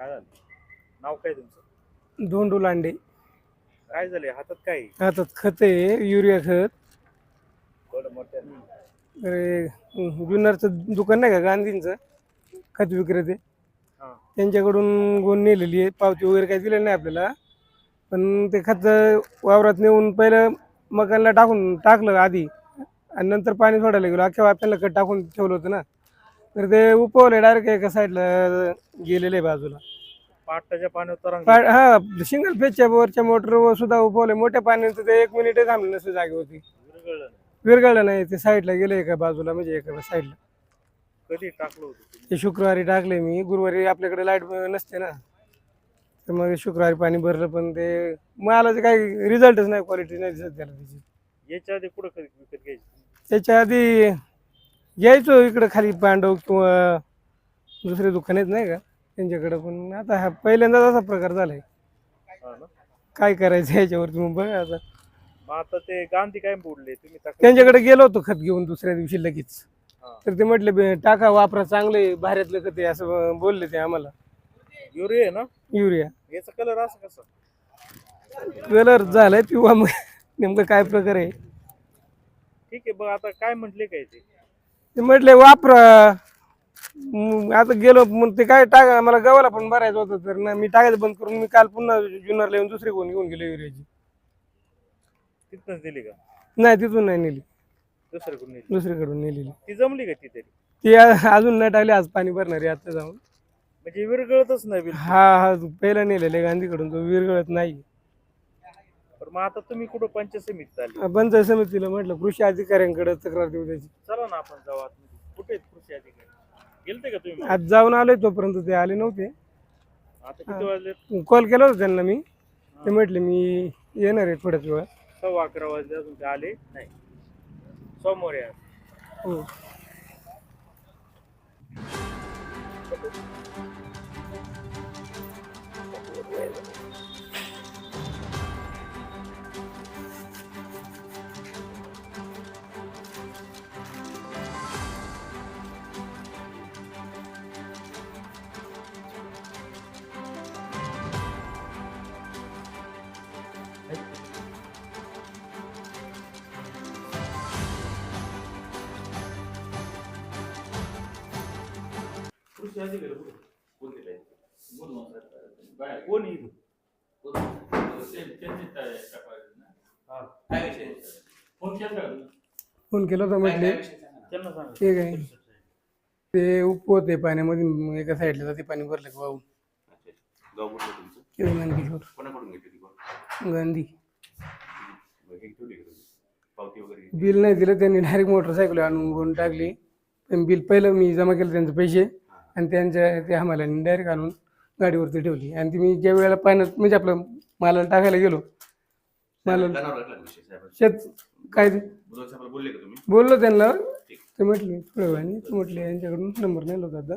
काय झालं? नाव काय तुमचं? दोन डोल अंडे काय झाले? हातात काय? आहे? हातात खत आहे युरिया खत. अरे जुन्नरचं दुकान नाही का गांधींचं? खत विक्रेते. हा. त्यांच्याकडून गोण नेलेली आहे. पावती वगैरे काही दिलेली नाही आपल्याला. पण ते खत वावरात नेऊन पहिलं मकानला टाकून टाकलं आधी. आणि नंतर पाणी सोडायला गेलो. अख्ख्या वाप्याला खत टाकून ठेवलं होतं ना. तर ते उपवले डायरेक्ट एका साईडला गेलेले बाजूला. पाटाच्या पाण्यावर तरंग. पा- हा सिंगल फेजच्या वरच्या मोटरवर सुद्धा उपवले मोठ्या पाण्याचं ते एक मिनिट थांबले नसते जागेवरती विरघळलं नाही. विरघळलं नाही. ते साईडला गेले एका बाजूला म्हणजे एका साईडला कधी टाकलं होतं तुम्ही? ते शुक्रवारी टाकले मी. गुरुवारी आपल्याकडे लाइट नसते ना. तर मग शुक्रवारी पाणी भरलं पण ते मला ते काही रिझल्टच नाही क्वालिटी नाही दिसत त्याला त्याची. याच्या आधी कुठं कधी विकत घ्यायची? त्याच्या आधी यायचो इकडं खाली पांडव किंवा दुसरे दुकान आहेत नाही का? त्यांच्याकडं पण. आता हा पहिल्यांदाच असा प्रकार झालाय. हा ना? काय करायचं याच्यावरती मग बघा आता. मग आता ते गांधी काय बोलले? तुम्ही तक्रार- त्यांच्याकडे गेलो होतो खत घेऊन दुसऱ्या दिवशी लगेच. हा. तर ते म्हटले "बे, टाका वापरा चांगले भाऱ्यातलं खत आहे असं बोलले ते आम्हाला. युरिया आहे ना? युरिया. याचा कलर असं कसा? कलर झालाय किंवा मग. नेमकं काय प्रकार आहे? ठीक आहे बघ आता काय म्हटले काय ते? ते म्हटले वापरा. आता गेलो मग ते काय टाका मला गव्हाला पण भरायचं होतं तर ना मी टाकायचं बंद करून मी काल पुन्हा जुन्नरला येऊन दुसरी कोण घेऊन गेलो युरियाची. तिथनच दिली का? नाही तिथून नाही नेली. दुसऱ्याकडून नेली. दुसरीकडून नेलेली ती जमली का ती तरी? ती आ- अजून नाही टाकली आज पाणी भरणार आहे आता जाऊन. म्हणजे विरघळतच नाही हा हा पहिला नेलेला आहे गांधीकडून तो विरगळत नाही. पण मग आता तुम्ही कुठं पंचायत समितीत आली? पंचायत समितीला म्हटलं कृषी अधिकाऱ्यांकडे तक्रार देऊ त्याची चला ना आपण जाऊ आतमध्ये कुठे आहेत कृषी अधिकारी? गेलते का तुम्ही आज जाऊन आलोय तोपर्यंत ते आले नव्हते. आता किती वाजले कॉल केला होता त्यांना मी. ते म्हटले मी येणार आहे थोड्याच वेळात. सव्वा अकरा वाजले अजून ते आले नाही. सोमवार आहे. आज. हो. कोण येईल फोन केला होता म्हटले त्यांना सांगा ठीक आहे ते उपवत पाण्यामध्ये मग एका साईडला जाते पाणी भरलं की वाहून गाव कुठलं तुमचं गांधीश्वर कोणाकडून घेतली गांधी मग हे ठेवली का तुम्ही पावती वगैरे बिल नाही दिलं त्यांनी डायरेक्ट मोटरसायकल आणून घेऊन टाकली पण बिल पहिलं मी जमा केलं त्यांचे पैसे आणि त्यांच्या ते आम्हाला डायरेक्ट आणून गाडीवरती ठेवली. आणि ती मी ज्या वेळेला पाण्यात म्हणजे आपलं मालाला टाकायला गेलो मला शेत काय ते? बोलले त्यांना. ते म्हटले थोड्या वेळाने ते म्हटले यांच्याकडून नंबर नेला होता आता.